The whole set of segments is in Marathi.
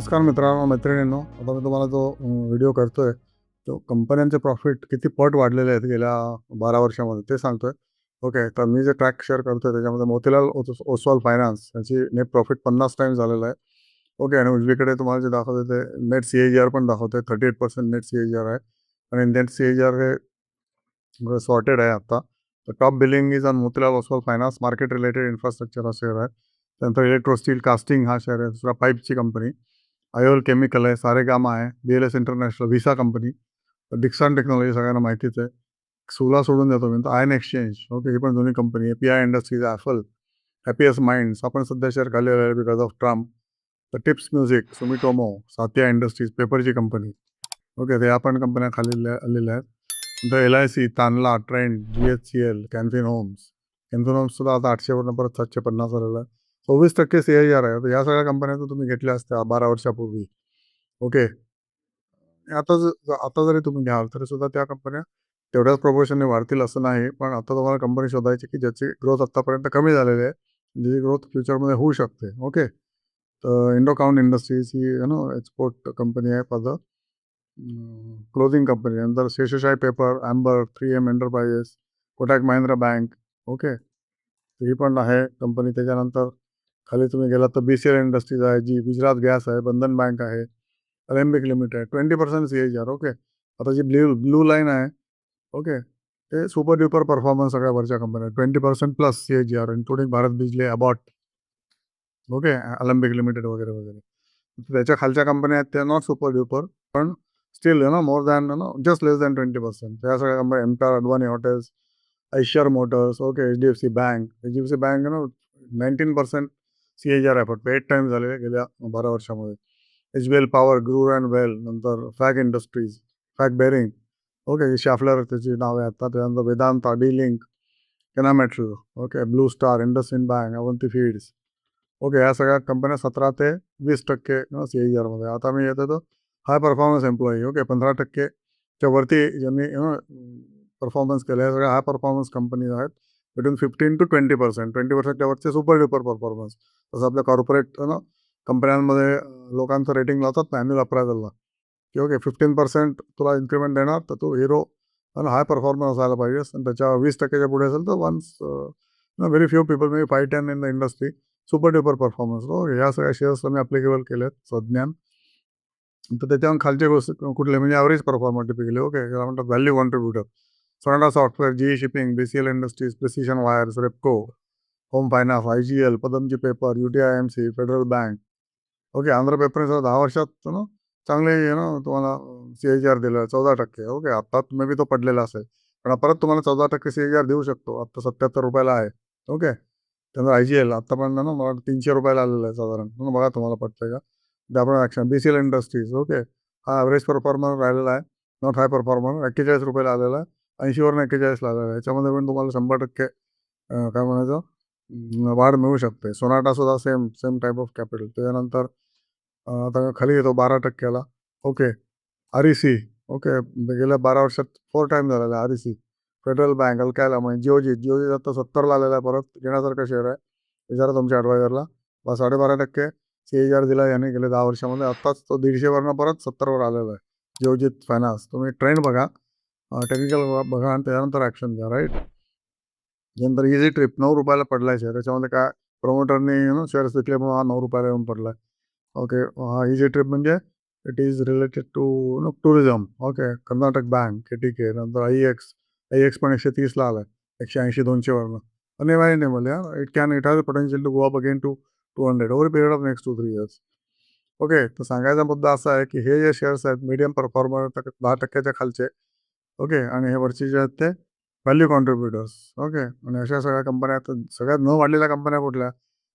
नमस्कार मित्रांनो मैत्रिणींनो. आता मी तुम्हाला जो व्हिडिओ करतोय तो कंपन्यांचे प्रॉफिट किती पट वाढलेले आहेत गेल्या बारा वर्षामध्ये ते सांगतोय. ओके तर मी जे ट्रॅक शेअर करतोय त्याच्यामध्ये मोतीलाल ओसवाल फायनान्स याची नेट प्रॉफिट पन्नास टाईम झालेलं आहे. ओके आणि उजवीकडे तुम्हाला जे दाखवते ते नेट सी एच आर पण दाखवते thirty eight percent net C H R आहे. आणि नेट सी एच आर हे सॉर्टेड आहे आत्ता तर top billing is on Motilal Oswal finance market related infrastructure हा शेअर आहे. त्यानंतर इलेक्ट्रो स्टील कास्टिंग हा शेअर आहे दुसरा पाईपची कंपनी आयोल केमिकल आहे सारेगामा आहे B L S international visa company Dixon technology सगळ्यांना माहितीच आहे. सोला सोडून देतो मी. तर आयन एक्सचेंज ओके ही पण जुनी कंपनी आहे. P I industries Affle Happiest Minds आपण सध्या शेअर खाली आहे बिकॉज ऑफ ट्रम्प तर Tips music Sumitomo Satia industries पेपरची कंपनी ओके ते पण कंपन्या खाली आलेल्या आहेत. The L I C Tanla trend G H C L Canfin homes Canfin homes सुद्धा आता आठशेवरनं परत सातशे पन्नास आलेलं आहे. सव्वीस टक्के सी आय आर आहे. तर या सगळ्या कंपन्या तुम्ही घेतल्या असत्या बारा वर्षापूर्वी. ओके आता ज आता जरी तुम्ही घ्याल तरी सुद्धा त्या कंपन्या तेवढ्याच प्रपोर्शनने वाढतील असं नाही. पण आता तुम्हाला कंपनी शोधायची की ज्याची ग्रोथ आत्तापर्यंत कमी झालेली आहे ज्याची ग्रोथ फ्युचरमध्ये होऊ शकते. ओके तर इंडोकाउंट इंडस्ट्रीज ही यु नो एक्सपोर्ट कंपनी आहे फॉर द क्लोजिंग कंपनी नंतर Seshasayee paper Amber three M enterprises Kotak Mahindra bank okay ही पण आहे कंपनी त्याच्यानंतर खाली तुम्ही गेलात तर बी सी एल इंडस्ट्रीज आहे जी गुजरात गॅस आहे बंधन बँक आहे Alembic limited twenty percent C H R okay आता जी ब्ल्यू ब्लू लाईन आहे ओके ते सुपर ड्युपर परफॉर्मन्स सगळ्या वरच्या कंपन्या twenty percent plus C H R including Bharat Bijlee Abbott okay Alembic limited वगैरे वगैरे. त्याच्या खालच्या कंपन्या आहेत त्या नॉट सुपर ड्युपर पण still you know more than you know just less than twenty percent त्या सगळ्या कंपन्या empire Advani hotels Eicher motors okay H D F C bank H D F C bank you know nineteen percent C H R आहे फक्त एट टाइम झालेले गेल्या बारा वर्षामध्ये. एच बी एल पॉवर ग्रूर अँड वेल नंतर FAG industries FAG bearing okay Schaeffler त्याची नाव आहेत त्यानंतर Vedanta D link केनामेट्रो okay blue star IndusInd bank Avanti feeds okay या सगळ्या कंपन्या सतरा ते वीस टक्के सी एच आरमध्ये आता मी येतो तो हाय परफॉर्मन्स एम्प्लॉई ओके पंधरा टक्केच्या वरती ज्यांनी परफॉर्मन्स केलं हे सगळ्या हाय परफॉर्मन्स कंपनीज आहेत. Between fifteen to twenty percent twenty पर्सेंटच्या वरचे सुपर ड्युपर परफॉर्मन्स जसं आपल्या कॉर्पोरेट ना कंपन्यांमध्ये लोकांचं रेटिंग लावतात ना ॲन्युअल अप्रायझलला की ओके फिफ्टीन पर्सेंट तुला इन्क्रिमेंट देणार तर तू हिरो आणि हाय परफॉर्मन्स असायला पाहिजेस आणि त्याच्या वीस टक्क्याच्या पुढे असेल तर once very few people may five ten in the industry super duper performance okay या सगळ्या शेअर्स मी अप्लिकेबल केलेत संज्ञान. तर त्याच्यावर खालचे गोष्टी कुठले म्हणजे ॲव्हरेज परफॉर्मर टिपिकली ओके म्हणतात value contributor Sonata software G shipping B C L industries precision wires Repco home finance I G L Padamjee paper U T I M C federal bank okay Andhra पेपरने दहा वर्षात ना चांगले यु नो तुम्हाला सी एच आर दिलं चौदा टक्के. ओके आत्ता मे बी तो पडलेला असेल. पण परत तुम्हाला चौदा टक्के सी एच आर देऊ शकतो. आत्ता सत्याहत्तर रुपयाला आहे. ओके त्यानंतर आय जी एल आत्तापर्यंत ना मला तीनशे रुपयाला आलेलं आहे साधारण. बघा तुम्हाला पटतं का? ते action B C L industries okay हा ॲव्हरेज परफॉर्मर राहिलेला आहे. नॉट हाय परफॉर्मर एक्केचाळीस रुपयाला आलेला आहे. ऐंशीवरून एक्केचाळीस आलेला आहे याच्यामध्ये पण तुम्हाला शंभर टक्के काय म्हणायचं? वाढ मिळू शकते. सोनाटा सुद्धा same same type of capital त्याच्यानंतर आता खाली येतो बारा टक्क्याला. Okay. R E C okay. गेल्या बारा वर्षात फोर टाईम झालेला आहे R E C federal bank अल्कायला म्हणजे जिओजी जिओजी आता सत्तरला आलेला आहे परत. घेण्यासारखं शेअर आहे. विचारा तुमच्या ॲडवायझरला बा साडेबारा टक्के. सी एच आर दिला याने गेले दहा वर्षामध्ये. आत्ताच तो दीडशेवरनं परत सत्तरवर आलेला आहे. जिओजीत फायनान्स तुम्ही ट्रेंड बघा. टेक्निकल बघा आणि त्याच्यानंतर ॲक्शन घ्या राईट नंतर इझी ट्रिप नऊ रुपयाला पडला आहे त्याच्यामध्ये काय प्रमोटरने यु नो शेअर्स विकल्यामुळे हा नऊ रुपयाला येऊन पडला आहे ओके हा इझी ट्रिप म्हणजे it is related to no tourism okay Karnataka bank K T K नंतर आय एक्स आय एक्स पण एकशे तीसला आला आहे एकशे ऐंशी दोनशेवरनं अनइमॅजिनेबल यार it can it has potential to go up again to two hundred over period of next two three years okay तर सांगायचा मुद्दा असा आहे की हे जे शेअर्स आहेत मीडियम परफॉर्मर दहा टक्क्याच्या खालचे ओके. आणि हे वरचे जे आहेत ते व्हॅल्यू कॉन्ट्रीब्युटर्स ओके. आणि अशा सगळ्या कंपन्या आहेत. सगळ्यात न वाढलेल्या कंपन्या कुठल्या?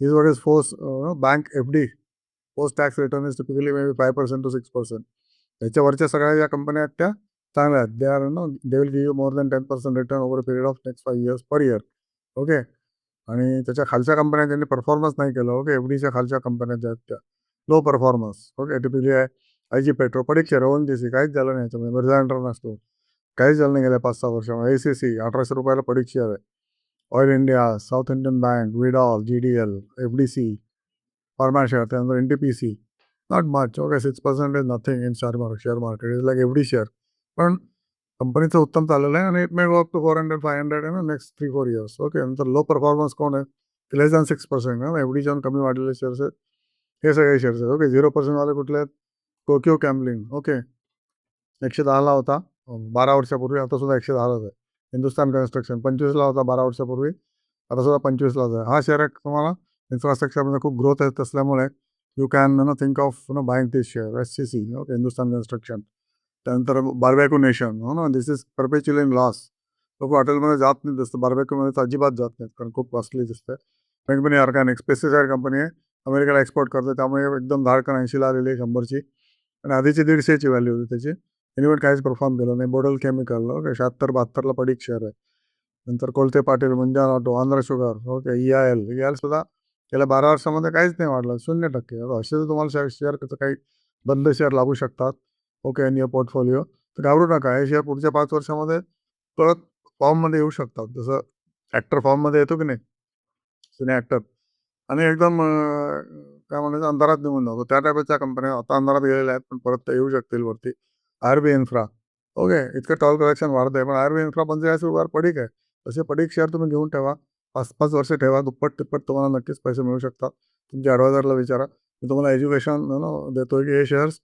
Is what is force bank F D post tax return is typically may be five percent to six percent त्याच्यावरच्या सगळ्या ज्या कंपन्या आहेत त्या चांगल्या आहेत. They are no they will give you more than ten percent return over period of next five years per year okay. आणि त्याच्या खालच्या कंपन्या ज्यांनी परफॉर्मन्स नाही केलं. ओके. एफ डीच्या खालच्या कंपन्या ज्या आहेत त्या. Low performance okay. टिपिकली आहे. आय जी पेट्रो पडीकचे रवण जी सी काहीच झालं नाही. याच्यामध्ये. मिर्झा नसतो सी सी अठराशे रुपयाला पडीक शेअर आहे oil India south Indian bank विडॉल G D L F share त्यानंतर N T P C not much okay six percent is nothing in share market share market is like like एवढी शेअर पण कंपनीचं उत्तम चाललेलं आहे आणि it may go up to four hundred five hundred आहे ना next three four years okay नंतर लो परफॉर्मन्स कोण आहे लेस दॅन सिक्स पर्सेंट ना एवढी जाऊन कमी वाढलेले शेअर्स आहेत हे सगळे शेअर्स आहेत ओके झिरो पर्सेंटवाले कुठले? आहेत टोकियो कॅम्लिंग ओके एकशे दहाला होता. बारा वर्षापूर्वी आता सुद्धा एकशे दहालाच आहे. हिंदुस्तान कन्स्ट्रक्शन पंचवीसला होता बारा वर्षापूर्वी आता सुद्धा पंचवीसलाच आहे. हा शेअर तुम्हाला इन्फ्रास्ट्रक्चरमध्ये खूप ग्रोथ येत असल्यामुळे you can no think of no buying this share S C C okay Hindustan construction. त्यानंतर बार्बॅक्यू नेशन हो ना this is perpetual in loss लोक हॉटेलमध्ये जात नाही दिसतं बार्बॅक्यूमध्ये तर अजिबात जात नाहीत कारण खूप कॉस्टली दिसतं कंपनी ऑर्गॅनिक पेस्टिसाईड कंपनी आहे अमेरिकेला एक्सपोर्ट करते त्यामुळे एकदम धाडकन ऐंशीला आलेली आहे शंभरची. आणि आधीची दीडशेची व्हॅल्यू होती त्याची. इन्व्हर्ट काहीच परफॉर्म केलं नाही. बोडल केमिकल ओके शहात्तर बहात्तरला पडीक शेअर आहे. नंतर Kolte Patil Munjal auto Andhra sugar okay E I L E I L सुद्धा गेल्या बारा वर्षामध्ये काहीच नाही वाढलं. शून्य टक्के. असे जर तुम्हाला शेअर शेअर काही बंद शेअर लागू शकतात. ओके इन युअर पोर्टफोलिओ तर घाबरू नका. हे शेअर पुढच्या पाच वर्षामध्ये परत फॉर्ममध्ये येऊ शकतात. जसं ॲक्टर फॉर्ममध्ये येतो की नाही? जुने ॲक्टर आणि एकदम काय म्हणायचं अंधारात निघून जातो. त्या टाईपच्या कंपन्या आता अंधारात गेलेल्या आहेत पण परत त्या येऊ शकतील वरती. R B infra. ओके इतकं टॉल कलेक्शन वाढत आहे. पण आर बी इन्फ्रा पंचेचाळीस रुपयावर पडीक आहे. तसे पडीक शेअर तुम्ही घेऊन ठेवा. पाच पाच वर्ष ठेवा. दुप्पट तिप्पट तुम्हाला नक्कीच पैसे मिळू शकतात. तुमच्या ॲडवायझरला विचारा. मी तुम्हाला एज्युकेशन नो देतोय की हे शेअर्स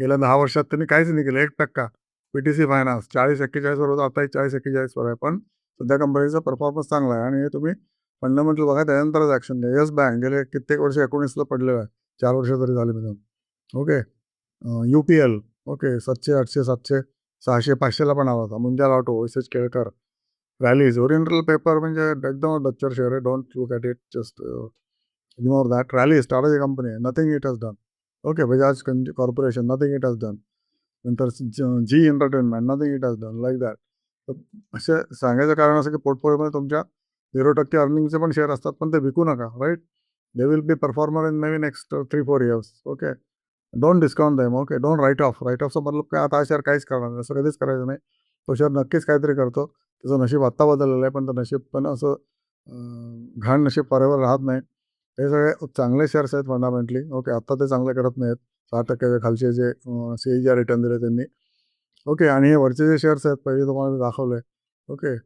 गेल्या दहा वर्षात त्यांनी काहीच नाही केलं. एक टक्का. पी टी सी फायनान्स चाळीस एक्केचाळीसवर होतं. आता चाळीस एक्केचाळीसवर आहे. पण सध्या कंपनीचा परफॉर्मन्स चांगला आहे. आणि हे तुम्ही फंडामेंटल बघा त्यानंतरच ॲक्शन घ्या. येस बँक गेले कित्येक वर्ष एकोणीसला पडलेलं आहे. चार वर्ष तरी झाले मिळून okay. U P L okay सातशे आठशे सातशे सहाशे पाचशेला पण आला होता. Munjal auto S H Kelkar Rallis oriental paper म्हणजे एकदम डच्चर शेअर आहे. Don't look at it just ignore that Rallis टाटाची कंपनी आहे. Nothing it has done okay Bajaj corporation nothing it has done नंतर Zee entertainment nothing it has done like that तर असे सांगायचं कारण असं की पोर्टफोलिओमध्ये तुमच्या झिरो टक्के अर्निंगचे पण शेअर असतात पण ते विकू नका right they will be performer in maybe next three four years okay don't discount them okay don't write off write ऑफचा मतलब काय? आता हा शेअर काहीच करणार नाही. असं कधीच करायचं नाही. तो शेअर नक्कीच काहीतरी करतो. त्याचं नशीब आत्ता बदललेलं आहे पण तर नशीब पण असं घाण नशीब फॉरेवर राहत नाही. हे सगळे चांगले शेअर्स आहेत फंडामेंटली ओके आत्ता ते चांगले करत नाहीत. सहा टक्के खालचे जे सी जी रिटर्न दिले त्यांनी. ओके आणि हे वरचे जे शेअर्स आहेत पहिले तुम्हाला दाखवले ओके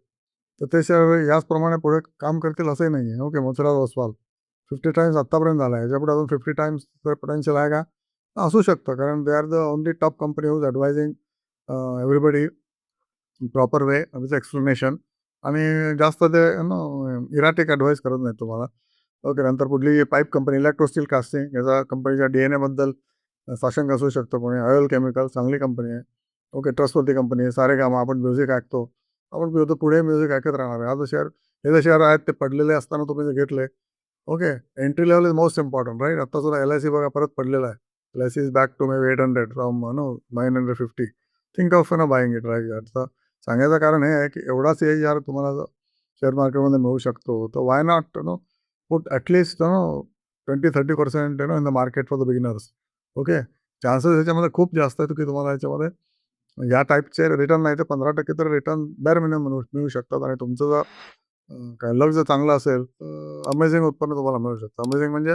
तर ते शेअर याचप्रमाणे पुढे काम करतील असंही नाही आहे ओके मथुराज ओसवाल. फिफ्टी टाईम्स आत्तापर्यंत झाला आहे. याच्यापुढे अजून फिफ्टी टाईम्स पोटेन्शियल आहे का? असू शकतं. कारण they are the only top company who's advising everybody proper way with explanation आणि जास्त ते नो इराटिक ॲडवाईस करत नाही तुम्हाला. ओके नंतर कुठली पाईप कंपनी इलेक्ट्रोस्टील कास्टिंग याचा कंपनीच्या डी एन एबद्दल साशंक असू शकतो. कोणी ऑयल केमिकल चांगली कंपनी आहे. ओके ट्रस्टवरती कंपनी आहे. सारे कामं आपण म्युझिक ऐकतो. आपण पुढे पुढे म्युझिक ऐकत राहणार आहे. हा शेअर हे जे शेअर आहेत ते पडलेले असताना तुम्ही जे घेतले. Okay entry level is most important right आता सुद्धा एल आय सी बघा परत पडलेला आहे. Less is back is back to may eight hundred from think nine hundred fifty think of right? Buying it सांगायचं कारण हे आहे की एवढाच एज यार तुम्हाला शेअर मार्केटमध्ये मिळू शकतो तर why not no put at least no twenty thirty percent no in the market for the beginners okay chances ह्याच्यामध्ये खूप जास्त आहेत की तुम्हाला याच्यामध्ये या टाईपचे रिटर्न नाही तर पंधरा टक्के तर रिटर्न बॅर मिनिमम मिळू शकतात. आणि तुमचं जर काय लक जर चांगलं असेल तर अमेझिंग उत्पन्न तुम्हाला मिळू शकतं. अमेझिंग म्हणजे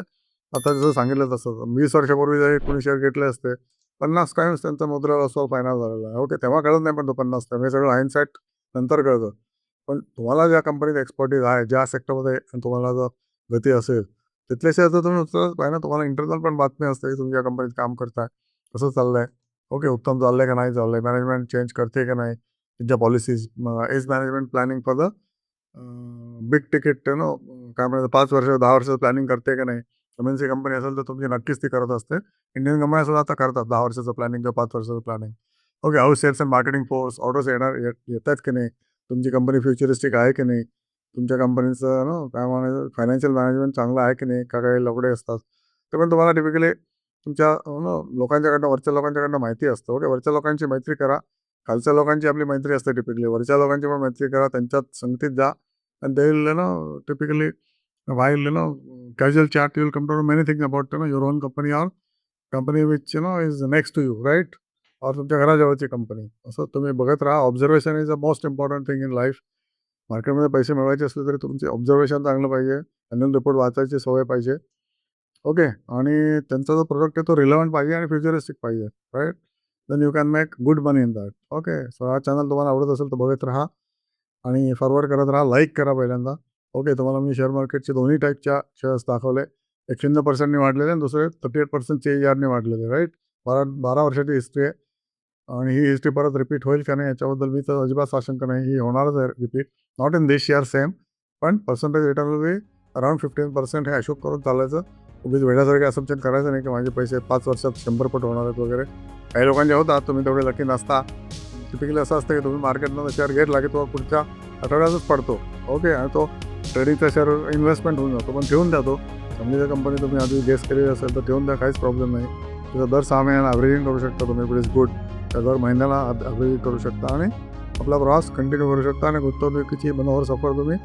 आता जसं सांगितलं तसं वीस वर्षापूर्वी जरी कोणी शेअर घेतले असते पन्नास टाइम्स त्यांचा मुद्रा असो फायनान्स झालेला आहे. ओके तेव्हा कळत नाही पण तो पन्नास टाइम हे सगळं हाईनसाईट नंतर कळतं. पण तुम्हाला ज्या कंपनीत एक्सपर्टीज आहे ज्या सेक्टरमध्ये तुम्हाला जर गती असेल तिथल्या शेअर तर तुम्ही उचलत पाहिजे ना तुम्हाला इंटरनल पण बातमी असते की तुमच्या कंपनीत काम करताय कसं चाललंय. ओके उत्तम चाललंय का नाही चाललंय मॅनेजमेंट चेंज करते का नाही त्यांच्या policies as management planning for the big ticket no काय म्हणतात पाच वर्ष दहा वर्षाचं प्लॅनिंग करते का नाही एम एन सी कंपनी असेल तर तुमची नक्कीच ती करत असते. इंडियन कंपन्या सुद्धा आता करतात दहा वर्षाचं प्लॅनिंग किंवा पाच वर्षाचं planning okay how sales and marketing force orders येणार येत आहेत की नाही? तुमची कंपनी फ्युचरिस्टिक आहे की नाही? तुमच्या कंपनीचं ना काय म्हणायचं फायनान्शियल मॅनेजमेंट चांगलं आहे की नाही? का काही लवडे असतात? ते पण तुम्हाला टिपिकली तुमच्या ना लोकांच्याकडनं वरच्या लोकांच्याकडनं माहिती असतं. ओके वरच्या लोकांची मैत्री करा. खालच्या लोकांची आपली मैत्री असते टिपिकली वरच्या लोकांची पण मैत्री करा. त्यांच्यात संगतीत जा. आणि they no typically while you know casual chat you will come to know many things about you know your own company or company which you know is next to you right? Or तुमच्या घराजवळची कंपनी असं तुम्ही बघत राहा. Observation is a most important thing in life मार्केटमध्ये पैसे मिळवायचे असले तरी तुमचे ऑब्झर्वेशन चांगलं पाहिजे. अॅन्युअल रिपोर्ट वाचायची सवय पाहिजे. ओके आणि त्यांचा जो प्रोडक्ट आहे तो रिलेव्हंट पाहिजे आणि फ्युचरिस्टिक पाहिजे right then you can make good money in that okay so हा चॅनल तुम्हाला आवडत असेल तर बघत राहा. आणि फॉरवर्ड करत राहा. लाईक करा पहिल्यांदा. ओके तुम्हाला मी शेअर मार्केटचे दोन्ही टाईपच्या शेअर्स दाखवले. एक शून्य पर्सेंटने वाढलेले आणि दुसरे थर्टी एट पर्सेंट चे आरने वाढलेले राईट बारा बारा वर्षाची हिस्ट्री आहे. आणि ही हिस्ट्री परत रिपीट होईल का नाही याच्याबद्दल मी तर अजिबात साशंक नाही. ही होणारच आहे repeat not in this share same पण percentage return will be around fifteen percent हे अशोक करून चालायचं. उगीच वेळासारखे असम्पशन करायचं नाही की माझे पैसे पाच वर्षात शंभर पट होणार आहेत वगैरे. काही लोकांचे होतात तुम्ही तेवढे लकी नसता. टिपिकली असं असतं की तुम्ही मार्केटमध्ये शेअर घेतला की तो पुढच्या आठवड्यातच पडतो. ओके आणि तो तरी शेअर इन्व्हेस्टमेंट होऊन जातो. पण ठेवून द्या तो. समजा जर कंपनी तुम्ही आधी गेस केलेली असेल तर ठेवून द्या काहीच प्रॉब्लेम नाही. त्याचं दर सहा महिन्याला ॲव्हरेजिंग करू शकता तुम्ही. इट इज गुड त्या दर महिन्याला ॲव्हरेजिंग करू शकता आणि आपला प्रवास कंटिन्यू करू शकता आणि गुंतवणुकीची मनोहर सफर तुम्ही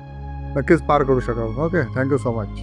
नक्कीच पार करू शकाल. Okay thank you so much